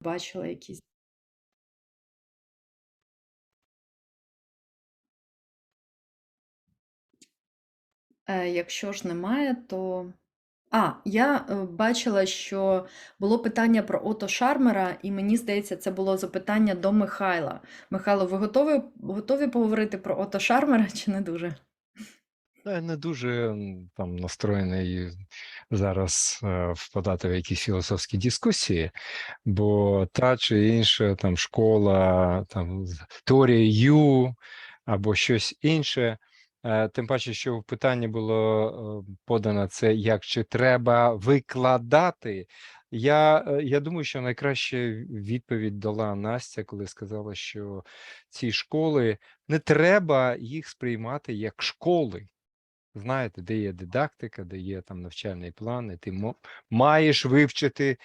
бачила якісь. Е, якщо ж немає, то. А, я е, бачила, що було питання про Ото Шармера, і мені здається, це було запитання до Михайла. Михайло, ви готові, готові поговорити про Ото Шармера чи не дуже? Не дуже там настроєний зараз е, впадати в якісь філософські дискусії, бо та чи інша там школа, там теорія Ю або щось інше. е, Тим паче, що в питанні було е, подано це, як чи треба викладати. Я, я думаю, що найкраще відповідь дала Настя, коли сказала, що ці школи не треба їх сприймати як школи. Знаєте, де є дидактика, де є там навчальний план, і ти маєш вивчити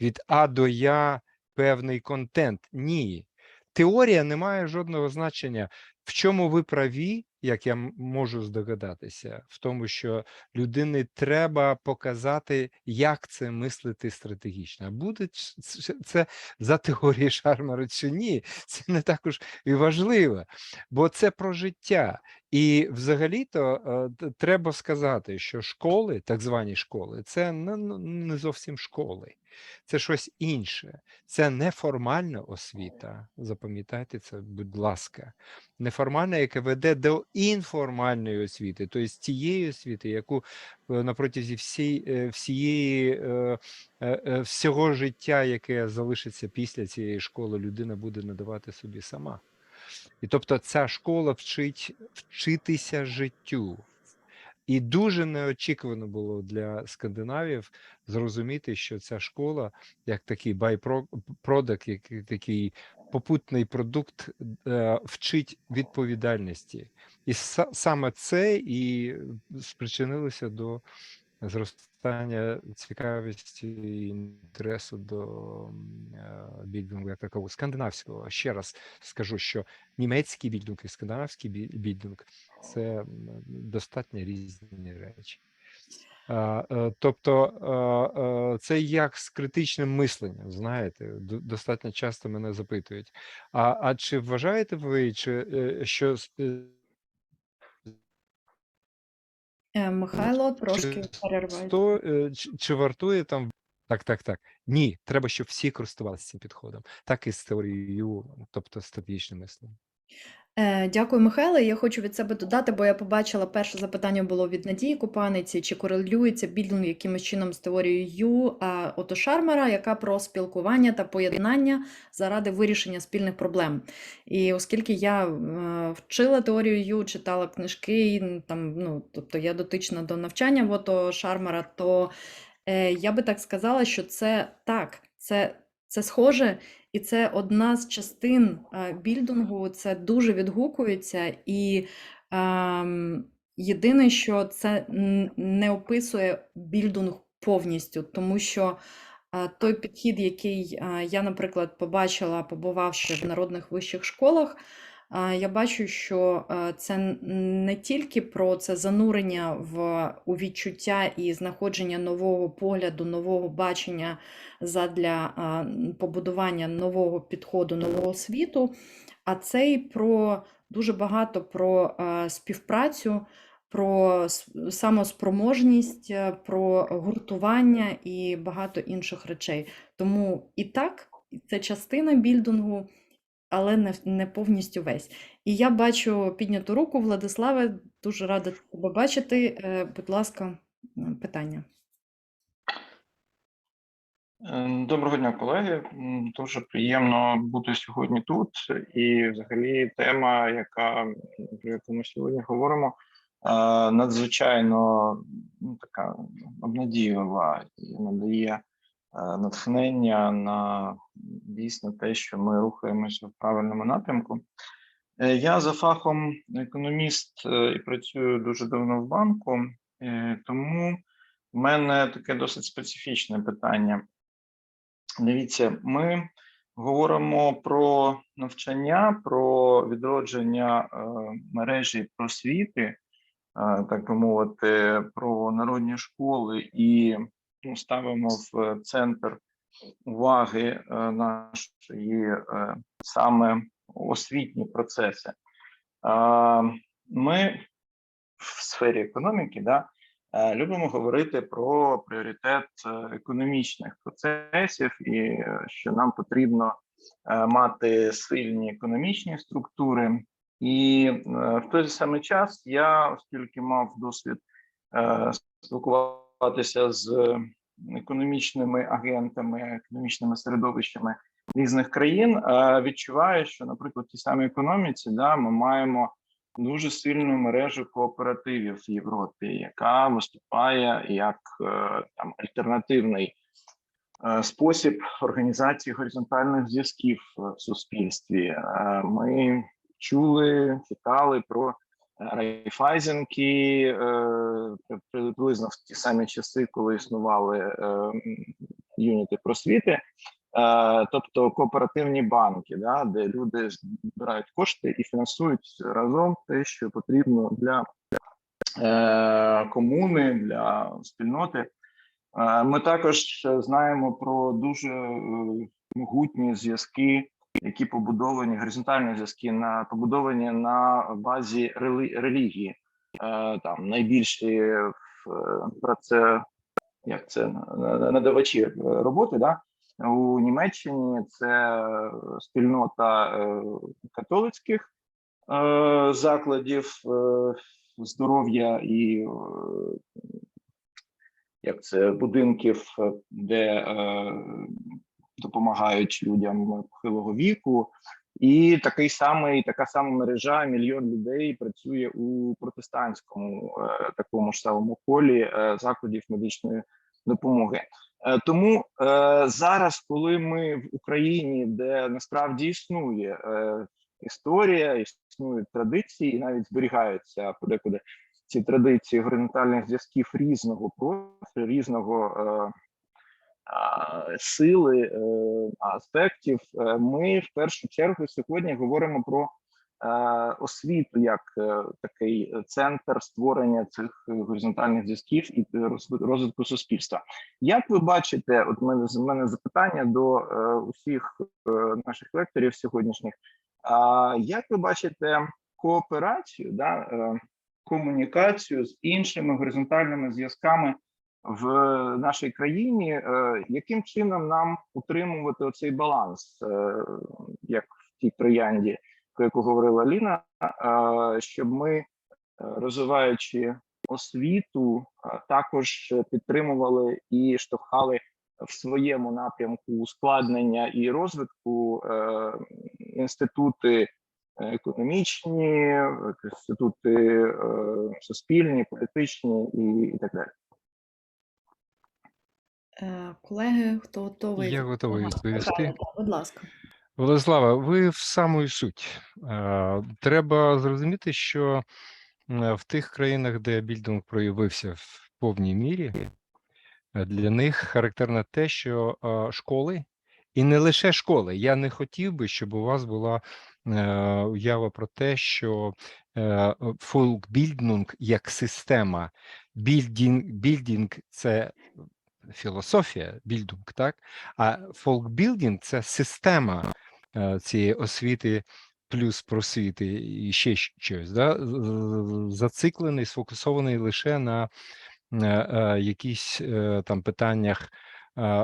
від А до Я певний контент. Ні. Теорія не має жодного значення. В чому ви праві, як я можу здогадатися, в тому, що людині треба показати, як це мислити стратегічно. Буде це за теорією Шармера чи ні, це не також і важливо, бо це про життя. І взагалі-то е, треба сказати, що школи, так звані школи, це не зовсім школи, це щось інше. Це неформальна освіта. Запам'ятайте це, будь ласка. Неформальна, яка веде до інформальної освіти, тобто тієї освіти, яку е, на протязі е, всієї е, всього життя, яке залишиться після цієї школи, людина буде надавати собі сама. І тобто ця школа вчить вчитися життю. І дуже неочікувано було для скандинавів зрозуміти, що ця школа, як такий байпродакт, як такий попутний продукт, е, вчить відповідальності. І саме це і спричинилося до зростання цікавості і інтересу до е, більдингу як такого скандинавського. Ще раз скажу, що німецький більдинг і скандинавський бі- це достатньо різні речі. Е, Тобто е, це як з критичним мисленням, знаєте, достатньо часто мене запитують. А, а чи вважаєте ви, чи, що Михайло трошки перерває. е, чи, чи вартує там. Так, так, так. Ні, треба, щоб всі користувалися цим підходом. Так і з теорією, тобто стратегічним мисленням. Е, Дякую, Михайле. Я хочу від себе додати, бо я побачила перше запитання було від Надії Купаниці, чи корелюється білдинг якимось чином з теорією Ю Ото Шармера, яка про спілкування та поєднання заради вирішення спільних проблем. І оскільки я е, вчила теорію Ю, читала книжки, там, ну, тобто я дотична до навчання в Ото Шармера, то е, я би так сказала, що це так, це, це схоже. І це одна з частин білдингу, більдингу, це дуже відгукується, і ем, єдине, що це не описує більдинг повністю, тому що е, той підхід, який е, я, наприклад, побачила, побувавши в народних вищих школах, е, я бачу, що е, це не тільки про це занурення в у відчуття і знаходження нового погляду, нового бачення задля побудування нового підходу, нового світу, а це й про дуже багато про співпрацю, про самоспроможність, е, про гуртування і багато інших речей. Тому і так, це частина більдингу, але не, не повністю весь. І я бачу підняту руку, Владиславе, дуже рада тебе бачити. Е, Будь ласка, питання. Е, Доброго дня, колеги. Дуже приємно бути сьогодні тут. І, взагалі, тема, яка про яку ми сьогодні говоримо, е, надзвичайно ну, така обнадійлива і надає натхнення на дійсно те, що ми рухаємося в правильному напрямку. Е, Я за фахом економіст е, і працюю дуже давно в банку, е, тому в мене таке досить специфічне питання. Дивіться, ми говоримо про навчання, про відродження е, мережі просвіти, е, так би мовити, про народні школи і ставимо в центр уваги е, нашої е, саме освітні процеси. Е, Ми в сфері економіки да, любимо говорити про пріоритет економічних процесів і що нам потрібно мати сильні економічні структури. І в той же самий час я, оскільки мав досвід е, спілкуватися з економічними агентами, економічними середовищами різних країн, відчуваю, що, наприклад, в тій самій економіці, да, ми маємо дуже сильну мережу кооперативів в Європі, яка виступає як е, там альтернативний е, спосіб організації горизонтальних зв'язків в суспільстві. Е, Ми чули, читали про райфайзенки е, приблизно в ті самі часи, коли існували е, юніти просвіти. Е, тобто кооперативні банки, да, де люди збирають кошти і фінансують разом те, що потрібно для е, комуни, для спільноти. Е, Ми також знаємо про дуже е, могутні зв'язки, які побудовані, горизонтальні зв'язки на побудовані на базі рели- релігії. Е, Там найбільші в- про це як це на- на- надавачі е, роботи, да? у Німеччині це е, спільнота е, католицьких е, закладів е, здоров'я і е, як це будинків, е, де е, допомагають людям похилого віку. І такий самий така сама мережа мільйон людей працює у протестантському е, такому ж самому колі е, закладів медичної допомоги. Е, Тому зараз, коли ми в Україні, де насправді існує історія, існують традиції, і навіть зберігаються подекуди ці традиції горизонтальних зв'язків різного профілю, різного сили е, аспектів, е, ми в першу чергу сьогодні говоримо про е, освіту як такий центр створення цих горизонтальних зв'язків і роз- розвитку суспільства. Як ви бачите, от мене з мене запитання до усіх наших лекторів сьогоднішніх. А як ви бачите кооперацію, да, комунікацію з іншими горизонтальними зв'язками в нашій країні? Е, яким чином нам утримувати оцей баланс, е, як в тій троянді, про яку говорила Ліна, е, щоб ми, розвиваючи освіту, також підтримували і штовхали в своєму напрямку ускладнення і розвитку інститути економічні, інститути суспільні, політичні і, і так далі. Е, Колеги, хто готовий? Я готовий Ага, відповісти. Михайло, Будь ласка. Владислава, ви в саму суть. Е, Треба зрозуміти, що е, в тих країнах, де більдинг проявився в повній мірі, е, для них характерно те, що е, школи, і не лише школи. Я не хотів би, щоб у вас була е, уява про те, що е, фолкбільдинг як система, більдінг, більдінг це філософія, більдинг, так? А фолкбілдинг це система е, цієї освіти плюс просвіти і ще щось, да? зациклений, сфокусований лише на е, е, якісь там питаннях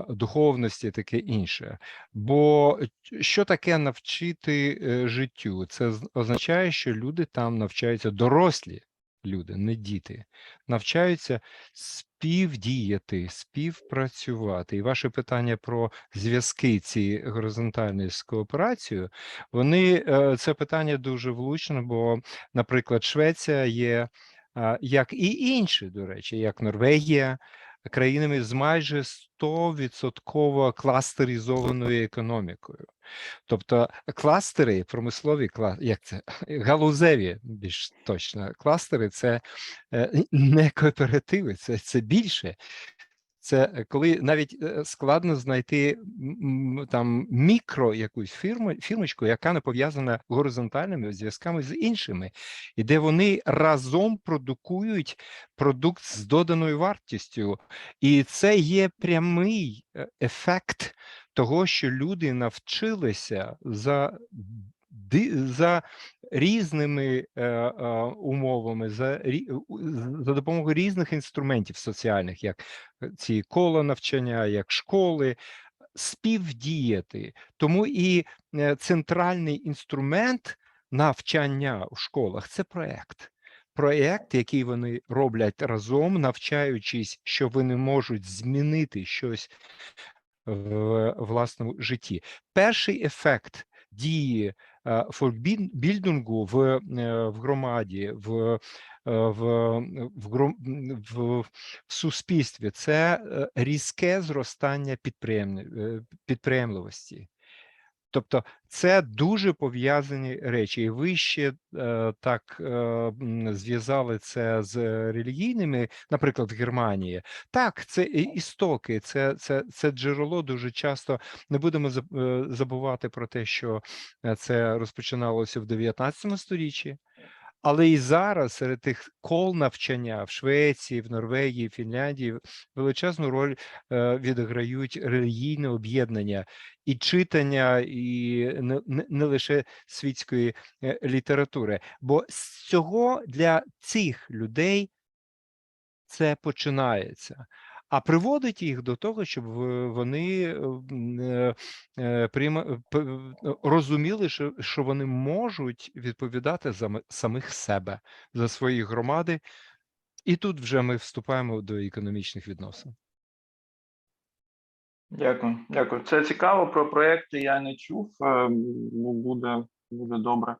духовності, таке інше. Бо що таке навчити життю? Це означає, що люди там навчаються дорослі люди, не діти, навчаються співдіяти, співпрацювати. І ваше питання про зв'язки ці горизонтальні з кооперацією, вони е, це питання дуже влучне, бо, наприклад, Швеція є, як і інші, до речі, як Норвегія, країнами з майже 100% кластеризованою економікою. Тобто кластери, промислові як це галузеві, більш точно, кластери це е, не кооперативи, це, це більше. Це е, коли навіть е, складно знайти там мікро якусь фірму, фірмочку, яка не пов'язана горизонтальними зв'язками з іншими, і де вони разом продукують продукт з доданою вартістю, і це є прямий е, ефект того, що люди навчилися за за різними е, е, умовами, за, за допомогою різних інструментів соціальних, як е, ці кола навчання, як школи, співдіяти. Тому і центральний інструмент навчання у школах це проект. Проєкт, який вони роблять разом, навчаючись, що вони можуть змінити щось в власному житті. Перший ефект дії фолкбільдингу в, е, в громаді, в, в, в, в, в суспільстві це різке зростання підприємливості. Тобто це дуже пов'язані речі, і ви ще е, так е, зв'язали це з релігійними, наприклад, Германії. Так, це істоки, це, це, це джерело дуже часто. Не будемо е, забувати про те, що е, це розпочиналося в 19 сторіччі. Але і зараз серед тих кол навчання в Швеції, в Норвегії, Фінляндії величезну роль е, відіграють релігійне об'єднання і читання, і не, лише світської е, літератури. Бо з цього для цих людей це починається. А приводить їх до того, щоб вони розуміли, що, вони можуть відповідати за самих себе, за свої громади. І тут вже ми вступаємо до економічних відносин. Дякую, дякую. Це цікаво. Про проекти я не чув. е, ну, Буде, буде добре.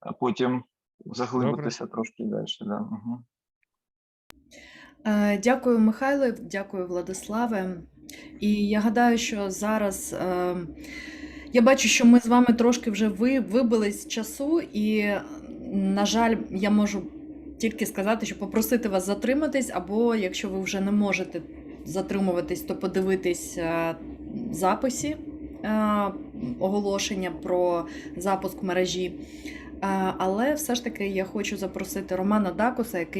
А потім заглибитися трошки далі. Да. Угу. Е, Дякую, Михайле, дякую, Владиславе. І я гадаю, що зараз е, я бачу, що ми з вами трошки вже ви, вибились з часу, і, на жаль, я можу тільки сказати, що попросити вас затриматись, або якщо ви вже не можете затримуватись, то подивитись е, записі оголошення про запуск мережі. Але все ж таки я хочу запросити Романа Дакуса, який